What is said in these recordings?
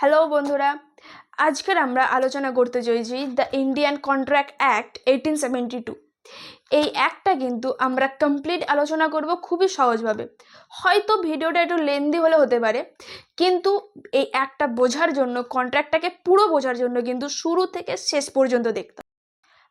Hello বন্ধুরা, আজকের আমরা আলোচনা করতে চলেছি the Indian contract act eighteen seventy two এই অ্যাক্টটা কিন্তু আমরা কমপ্লিট আলোচনা করব খুবই সহজভাবে। হয়তো ভিডিওটা একটু লেন্দি হলে হতে পারে, কিন্তু এই অ্যাক্টটা বোঝার জন্য কন্ট্রাক্টটাকে পুরো বোঝার জন্য কিন্তু শুরু থেকে শেষ পর্যন্ত দেখতে হবে।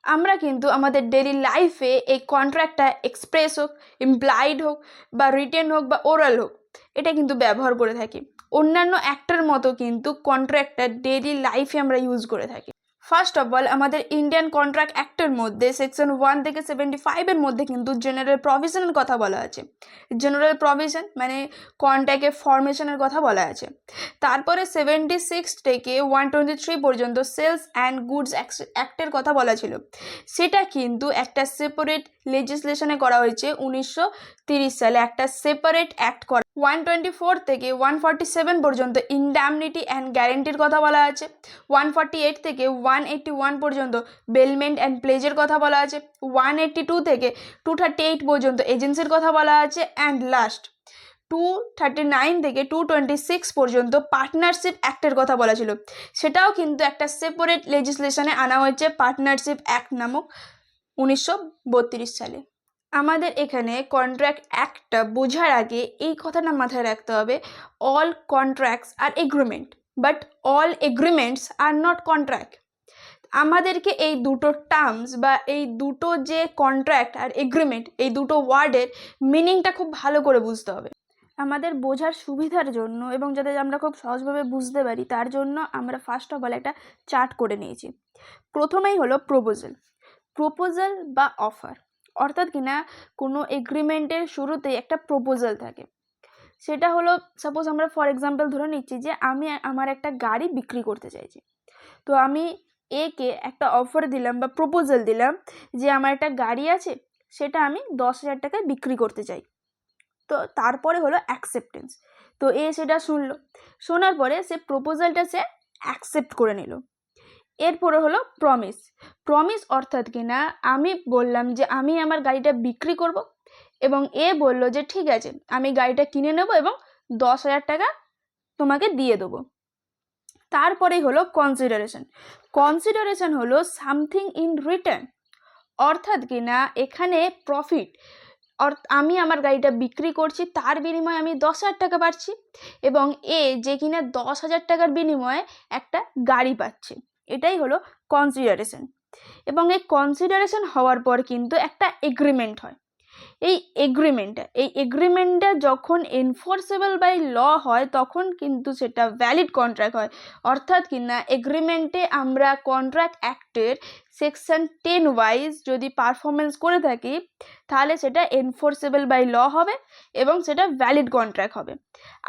আমরা কিন্তু আমাদের ডেলি লাইফে এই কন্ট্রাক্টটা এক্সপ্রেস হোক ইমপ্লাইড হোক বা রিটেন হোক বা ওরাল হোক, এটা কিন্তু ব্যবহার করে থাকি। অন্যান্য অ্যাক্টের মতো কিন্তু কন্ট্রাক্টার ডেইলি লাইফে আমরা ইউজ করে থাকি। ফার্স্ট অফ অল আমাদের ইন্ডিয়ান কন্ট্রাক্ট অ্যাক্টের মধ্যে সেকশন ওয়ান থেকে সেভেন্টি ফাইভের মধ্যে কিন্তু জেনারেল প্রভিশনের কথা বলা আছে। জেনারেল প্রভিশন মানে কন্ট্রাক্টের ফরমেশনের কথা বলা আছে। তারপরে সেভেন্টি সিক্স থেকে ওয়ান টোয়েন্টি থ্রি পর্যন্ত সেলস অ্যান্ড গুডস অ্যাক্টের কথা বলা ছিল। সেটা কিন্তু একটা সেপারেট লেজিসলেশনে করা হয়েছে উনিশশো সালে। একটা সেপারেট অ্যাক্ট করা। ওয়ান টোয়েন্টি ফোর থেকে ওয়ান ফর্টি সেভেন পর্যন্ত ইনডামনিটি অ্যান্ড গ্যারেন্টির কথা বলা আছে। ওয়ান ফর্টি এইট থেকে ওয়ান এইটটি ওয়ান পর্যন্ত বেলমেন্ট অ্যান্ড প্লেজের কথা বলা আছে ওয়ান এইটটি টু থেকে টু থার্টি এইট পর্যন্ত এজেন্সির কথা বলা আছে and last two thirty nine থেকে টু টোয়েন্টি সিক্স পর্যন্ত পার্টনারশিপ অ্যাক্টের কথা বলা ছিল। সেটাও কিন্তু একটা সেপারেট লেজিসলেশনে আনা হয়েছে পার্টনারশিপ অ্যাক্ট নামক উনিশশো বত্রিশ সালে। আমাদের এখানে কন্ট্রাক্ট অ্যাক্টটা বোঝার আগে এই কথাটা মাথায় রাখতে হবে all contracts are agreement but all agreements are not contract আমাদেরকে এই দুটো টার্মস বা এই দুটো যে কন্ট্রাক্ট আর এগ্রিমেন্ট এই দুটো ওয়ার্ডের মিনিংটা খুব ভালো করে বুঝতে হবে। আমাদের বোঝার সুবিধার জন্য এবং যাতে আমরা খুব সহজভাবে বুঝতে পারি, তার জন্য আমরা ফার্স্ট অফ অল একটা চার্ট করে নিয়েছি। প্রথমেই হলো প্রপোজাল প্রপোজাল বা অফার অর্থাৎ কিনা কোনো এগ্রিমেন্টের শুরুতেই একটা প্রপোজাল থাকে। সেটা হলো সাপোজ আমরা ফর এক্সাম্পল ধরে নিচ্ছি যে আমি আমার একটা গাড়ি বিক্রি করতে চাইছি। তো আমি একে একটা অফার দিলাম বা প্রপোজাল দিলাম যে আমার একটা গাড়ি আছে, সেটা আমি দশ হাজার টাকায় বিক্রি করতে চাই। তো তারপরে হলো অ্যাকসেপ্টেন্স তো এ সেটা শুনলো। শোনার পরে সে প্রপোজালটা সে অ্যাকসেপ্ট করে নিল। এরপরে হলো প্রমিস প্রমিস অর্থাৎ কি না, আমি বললাম যে আমি আমার গাড়িটা বিক্রি করব এবং এ বলল যে ঠিক আছে, আমি গাড়িটা কিনে নেব এবং দশ হাজার টাকা তোমাকে দিয়ে দেবো। তারপরেই হলো কনসিডারেশন কনসিডারেশন হলো সামথিং ইন রিটার্ন অর্থাৎ কিনা এখানে প্রফিট আমি আমার গাড়িটা বিক্রি করছি, তার বিনিময়ে আমি দশ হাজার টাকা পাচ্ছি এবং এ যে কিনা দশ হাজার টাকার বিনিময়ে একটা গাড়ি পাচ্ছে। এটাই হলো কনসিডারেশন এবং এই কনসিডারেশন হওয়ার পর কিন্তু একটা এগ্রিমেন্ট হয়। এই এগ্রিমেন্টটা এই এগ্রিমেন্টটা যখন এনফোর্সেবল বাই ল হয়, তখন কিন্তু সেটা ভ্যালিড কন্ট্রাক্ট হয়। অর্থাৎ কিনা এগ্রিমেন্টে আমরা কন্ট্রাক্ট অ্যাক্টের সেকশন টেন ওয়াইজ যদি পারফরমেন্স করে থাকি, তাহলে সেটা এনফোর্সেবল বাই ল হবে এবং সেটা ভ্যালিড কন্ট্রাক্ট হবে।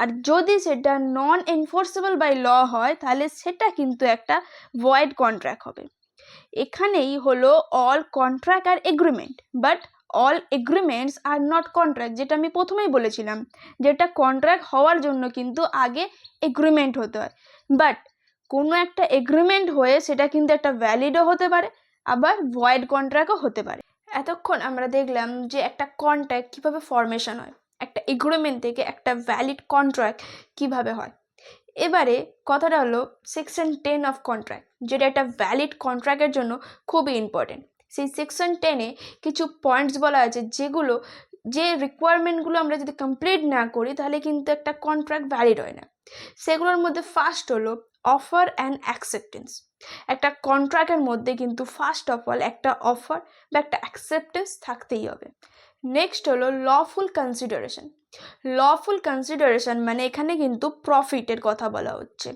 আর যদি সেটা নন এনফোর্সেবল বাই ল হয়, তাহলে সেটা কিন্তু একটা ভয়েড কন্ট্রাক্ট হবে। এখানেই হলো all contract are agreement but all agreements are not contract যেটা আমি প্রথমেই বলেছিলাম, যেটা কন্ট্রাক্ট হওয়ার জন্য কিন্তু আগে এগ্রিমেন্ট হতে হয়। বাট কোনো একটা এগ্রিমেন্ট হয়ে সেটা কিন্তু একটা ভ্যালিডও হতে পারে, আবার ভয়েড কন্ট্রাক্টও হতে পারে। এতক্ষণ আমরা দেখলাম যে একটা কন্ট্রাক্ট কীভাবে ফর্মেশন হয়, একটা এগ্রিমেন্ট থেকে একটা ভ্যালিড কন্ট্রাক্ট কীভাবে হয়। এবারে কথাটা হলো সেকশন টেন অফ কন্ট্রাক্ট যেটা একটা ভ্যালিড কন্ট্রাক্টের জন্য খুবই ইম্পর্টেন্ট সেই সেকশন টেনে কিছু পয়েন্টস বলা আছে যেগুলো, যে রিকোয়ারমেন্টগুলো আমরা যদি কমপ্লিট না করি তাহলে কিন্তু একটা কন্ট্রাক্ট ভ্যালিড হয় না। সেগুলোর মধ্যে ফার্স্ট হলো অফার অ্যান্ড অ্যাকসেপ্টেন্স একটা কন্ট্রাক্টের মধ্যে কিন্তু ফার্স্ট অফ অল একটা অফার বা একটা অ্যাকসেপ্টেন্স থাকতেই হবে। নেক্সট হলো লফুল কনসিডারেশন লফুল কনসিডারেশন মানে এখানে কিন্তু প্রফিটের কথা বলা হচ্ছে।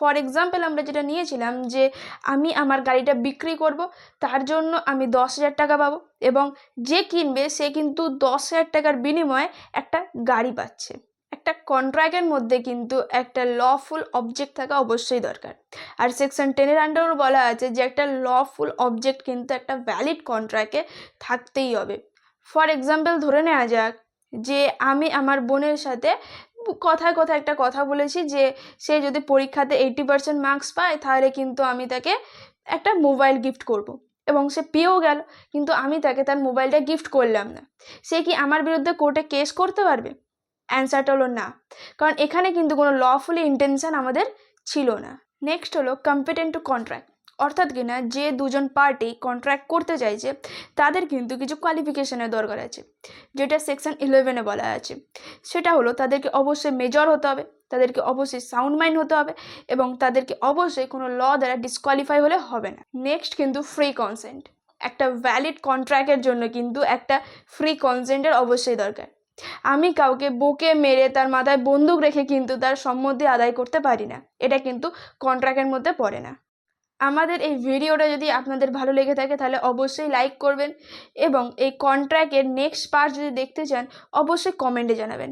ফর এক্সাম্পল আমরা যেটা নিয়েছিলাম যে আমি আমার গাড়িটা বিক্রি করব, তার জন্য আমি দশ হাজার টাকা পাবো এবং যে কিনবে সে কিন্তু দশ হাজার টাকার বিনিময়ে একটা গাড়ি পাচ্ছে। একটা কন্ট্রাক্টের মধ্যে কিন্তু একটা লফুল অবজেক্ট থাকা অবশ্যই দরকার। আর সেকশন টেনের আন্ডারও বলা আছে যে একটা লফুল অবজেক্ট কিন্তু একটা ভ্যালিড কন্ট্রাক্টে থাকতেই হবে। ফর এক্সাম্পল ধরে নেওয়া যাক যে আমি আমার বোনের সাথে কথায় কথায় একটা কথা বলেছি যে সে যদি পরীক্ষাতে এইটি পার্সেন্ট মার্কস পায়, তাহলে কিন্তু আমি তাকে একটা মোবাইল গিফট করব। এবং সে পেয়েও গেল, কিন্তু আমি তাকে তার মোবাইলটা গিফট করলাম না। সে কি আমার বিরুদ্ধে কোর্টে কেস করতে পারবে? অ্যান্সারটা হলো না। কারণ এখানে কিন্তু কোনো লফুলি ইন্টেনশন আমাদের ছিল না। নেক্সট হলো কম্পিটেন্ট টু কন্ট্রাক্ট অর্থাৎ কিনা যে দুজন পার্টি কন্ট্রাক্ট করতে চাইছে, তাদের কিন্তু কিছু কোয়ালিফিকেশনের দরকার আছে, যেটা সেকশন ইলেভেনে বলা আছে। সেটা হলো তাদেরকে অবশ্যই মেজর হতে হবে, তাদেরকে অবশ্যই সাউন্ড মাইন্ড হতে হবে এবং তাদেরকে অবশ্যই কোনো ল দ্বারা ডিসকোয়ালিফাই হলে হবে না। নেক্সট কিন্তু ফ্রি কনসেন্ট একটা ভ্যালিড কন্ট্রাক্টের জন্য কিন্তু একটা ফ্রি কনসেন্টের অবশ্যই দরকার। আমি কাউকে বুকে মেরে তার মাথায় বন্দুক রেখে কিন্তু তার সম্মতি আদায় করতে পারি না, এটা কিন্তু কন্ট্রাক্টের মধ্যে পড়ে না। আমাদের এই ভিডিওটা যদি আপনাদের ভালো লেগে থাকে, তাহলে অবশ্যই লাইক করবেন এবং এই কন্ট্র্যাক্টের নেক্সট পার্ট যদি দেখতে চান, অবশ্যই কমেন্টে জানাবেন।